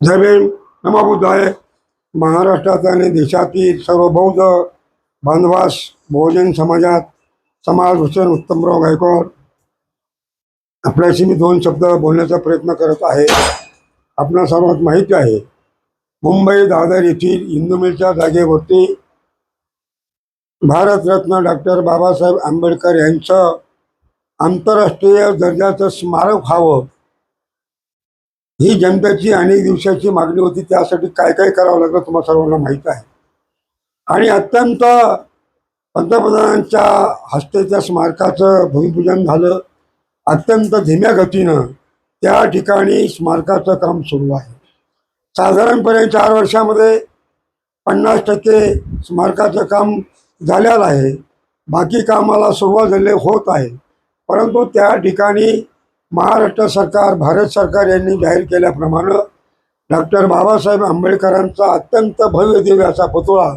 जय भीम नमबुद्धाय. महाराष्ट्रात आणि देशातील सर्व बौद्ध बांधवास बहुजन समाजात समाज हुसेन उत्तमराव गायकवाड आपल्याशी मी दोन शब्द बोलण्याचा प्रयत्न करत आहे. आपणा सर्वात माहिती आहे मुंबई दादर येथील हिंदू मिलच्या जागेवरती भारतरत्न डॉक्टर बाबासाहेब आंबेडकर यांचं आंतरराष्ट्रीय दर्जाचं स्मारक व्हावं. ही जनतेची अनेक दिवसाची मागणी होती त्यासाठी काय काय करावं लागलं तुम्हाला सर्वांना माहीत आहे. आणि अत्यंत पंतप्रधानांच्या हस्ते त्या स्मारकाचं भूमिपूजन झालं. अत्यंत धीम्या गतीनं त्या ठिकाणी स्मारकाचं काम सुरू आहे. साधारणपणे चार वर्षामध्ये पन्नास टक्के स्मारकाचं काम झालेलं आहे. बाकी कामाला सुरुवात झाले होत आहे. परंतु त्या ठिकाणी महाराष्ट्र सरकार भारत सरकार यांनी जाहीर केल्याप्रमाणे डॉक्टर बाबासाहेब आंबेडकरांचा अत्यंत भव्य दिव्य असा पुतळा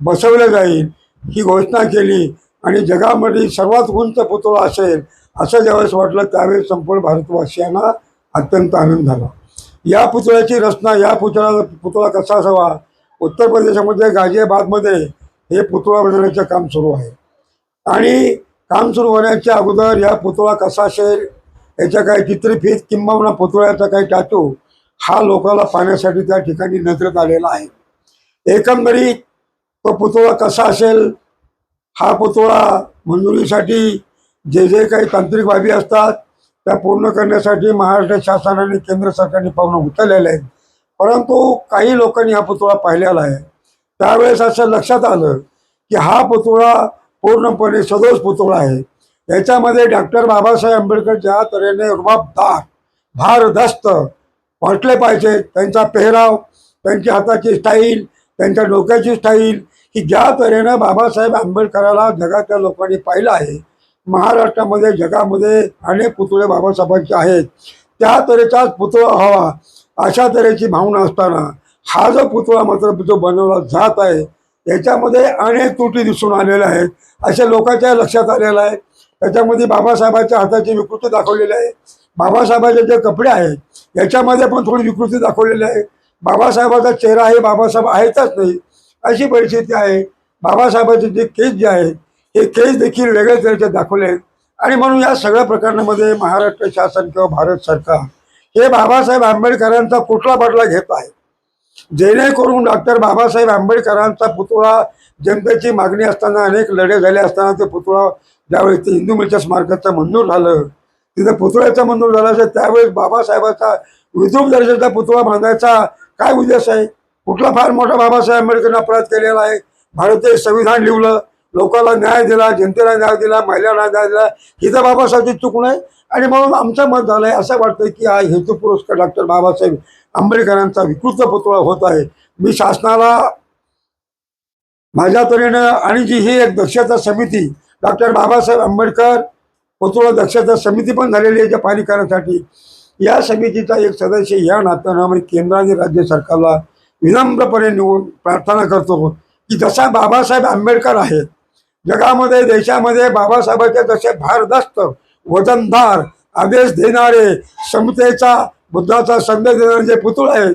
बसवला जाईल ही घोषणा केली आणि जगामध्ये सर्वात उंच पुतळा असेल असं ज्यावेळेस वाटलं त्यावेळेस संपूर्ण भारतवासियांना अत्यंत आनंद झाला. या पुतळ्याची रचना या पुतळा पुतळा कसा असावा? उत्तर प्रदेशामध्ये गाझियाबादमध्ये हे पुतळा बनवण्याचं काम सुरू आहे. आणि काम सुरू होण्याच्या अगोदर या पुतळा कसा असेल? याच्या काही चित्रफीत किंबहुना पुतळ्याचा काही टाचू हा लोकाला पाहण्यासाठी त्या ठिकाणी नजरेत आलेला आहे. एकंदरीत तो पुतळा कसा असेल हा पुतळा मंजुरीसाठी जे जे काही तांत्रिक बाबी असतात त्या पूर्ण करण्यासाठी महाराष्ट्र शासनाने केंद्र सरकारने पावलं उचललेले आहेत. परंतु काही लोकांनी हा पुतळा पाहिलेला आहे. त्यावेळेस असं लक्षात आलं की हा पुतळा पूर्णपणे सदोष पुतळा आहे. याच्यामध्ये डॉक्टर बाबासाहेब आंबेडकर ज्या तऱ्हेने रुबाबदार भारदस्त वाटले पाहिजे. त्यांचा पेहराव त्यांच्या हाताची स्टाईल त्यांच्या डोक्याची स्टाईल ही ज्या तऱ्हेनं बाबासाहेब आंबेडकराला जगातल्या लोकांनी पाहिलं आहे महाराष्ट्रामध्ये जगामध्ये अनेक पुतळे बाबासाहेबांचे आहेत. त्या तऱ्हेचाच पुतळा हवा. अशा तऱ्हेची भावना असताना हा जो पुतळा मात्र जो बनवला जात आहे याच्यामध्ये अनेक त्रुटी दिसून आलेल्या आहेत. अशा लोकांच्या लक्षात आलेलं आहे त्याच्यामध्ये बाबासाहेबांच्या हाताची विकृती दाखवलेली आहे. बाबासाहेबांचे जे कपडे आहेत याच्यामध्ये पण थोडी विकृती दाखवलेली आहे. बाबासाहेबाचा चेहरा हे बाबासाहेब आहेतच नाही अशी परिस्थिती आहे. बाबासाहेबांचे जे केस जे आहेत हे केस देखील वेगळ्या तऱ्हेचे दाखवले आहेत. आणि म्हणून या सगळ्या प्रकरणामध्ये महाराष्ट्र शासन किंवा भारत सरकार हे बाबासाहेब आंबेडकरांचा कुठला बदला घेत आहे? जेणेकरून डॉक्टर बाबासाहेब आंबेडकरांचा पुतळा जनतेची मागणी असताना अनेक लढे झाले असताना ते पुतळा ज्यावेळेस ते हिंदू मिलच्या स्मारकाचं मंजूर झालं तिथं पुतळ्याचं मंजूर झालं असेल त्यावेळेस बाबासाहेबाचा विद्रूप दर्जाचा पुतळा बांधायचा. काय उद्देश आहे? कुठला फार मोठा बाबासाहेब आंबेडकरने अपराध केलेला आहे? भारतीय संविधान लिहिलं लोकांना न्याय दिला जनतेला न्याय दिला महिलांना न्याय दिला. ही तर बाबासाहेबची चुकून आहे आणि म्हणून आमचं मत झालं आहे असं वाटतं की हा हेतू पुरस्कार डॉक्टर बाबासाहेब आंबेडकरांचा विकृत पुतळा होत आहे. मी शासनाला माझ्या तऱ्हेनं आणि जी ही एक दक्षता समिती डॉक्टर बाबासाहेब आंबेडकर पुतळा दक्षता समिती पण झालेली आहे पाणी करण्यासाठी या समितीचा एक सदस्य या नात्यानं आम्ही केंद्र आणि राज्य सरकारला विनम्रपणे निवडून प्रार्थना करतो. की जसा बाबासाहेब आंबेडकर आहेत जगामध्ये देशामध्ये बाबासाहेबांचे जसे भारदस्त वजनदार आदेश देणारे समतेचा बुद्धाचा संदेश देणारे जे पुतळे आहेत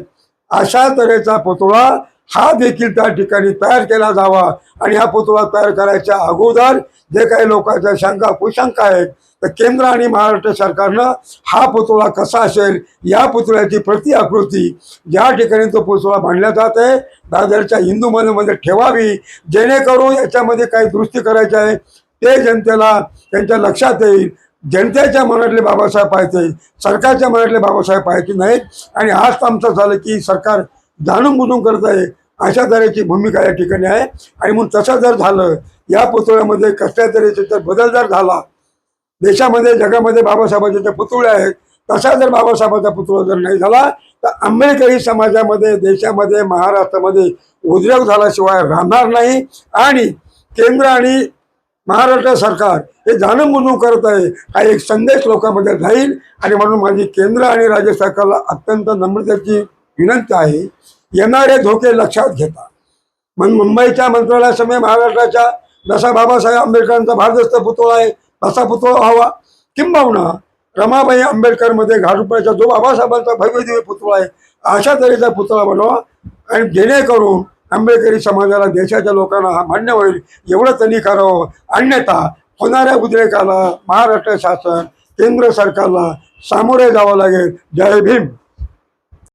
अशा तऱ्हेचा पुतळा हा देखील त्या ठिकाणी तयार केला जावा. आणि हा पुतळा तयार करायच्या अगोदर जे काही लोकांच्या शंका कुशंका आहेत तर केंद्र आणि महाराष्ट्र सरकारनं हा पुतळा कसा असेल या पुतळ्याची प्रति आकृती ज्या ठिकाणी तो पुतळा बांधला जात आहे दादरच्या हिंदू मंदिरमध्ये ठेवावी जेणेकरून याच्यामध्ये काही दुरुस्ती करायची आहे. ते जनतेला त्यांच्या लक्षात येईल. जनतेच्या मनातले बाबासाहेब पाहिजे सरकारच्या मनातले बाबासाहेब पाहायचे नाहीत. आणि आज आमचं झालं की सरकार जाणून बुजून करत आहे. अशा तऱ्हेची भूमिका या ठिकाणी आहे. आणि म्हणून तसं जर झालं या पुतळ्यामध्ये कसल्या तऱ्हेचे जर बदल जर झाला देशामध्ये जगामध्ये बाबासाहेबांचे जे पुतळे आहेत तसा जर बाबासाहेबांचा पुतळा जर नाही झाला तर आंबेडकरी समाजामध्ये देशामध्ये महाराष्ट्रामध्ये उद्रेक झाल्याशिवाय राहणार नाही. आणि केंद्र आणि महाराष्ट्र सरकार हे जाणूनबुजून करत आहे हा एक संदेश लोकांमध्ये जाईल आणि म्हणून माझी केंद्र आणि राज्य सरकारला अत्यंत नम्रतेची विनंती आहे. येणारे धोके लक्षात घेता. मग मुंबईच्या मंत्रालयासमोर महाराष्ट्राच्या जसा बाबासाहेब आंबेडकरांचा भारदस्त पुतळा आहे तसा पुतळा व्हावा. किंबहुना रमाबाई आंबेडकरमध्ये घाटुपळ्याचा जो बाबासाहेबांचा भव्य दिव्य पुतळा आहे अशा तऱ्हेचा पुतळा बनवा आणि जेणेकरून आंबेडकरी समाजाला देशाच्या लोकांना हा मान्य होईल. एवढं त्यांनी करावं. अन्यथा होणाऱ्या उद्रेकाला महाराष्ट्र शासन केंद्र सरकारला सामोरे जावं लागेल. जय भीम.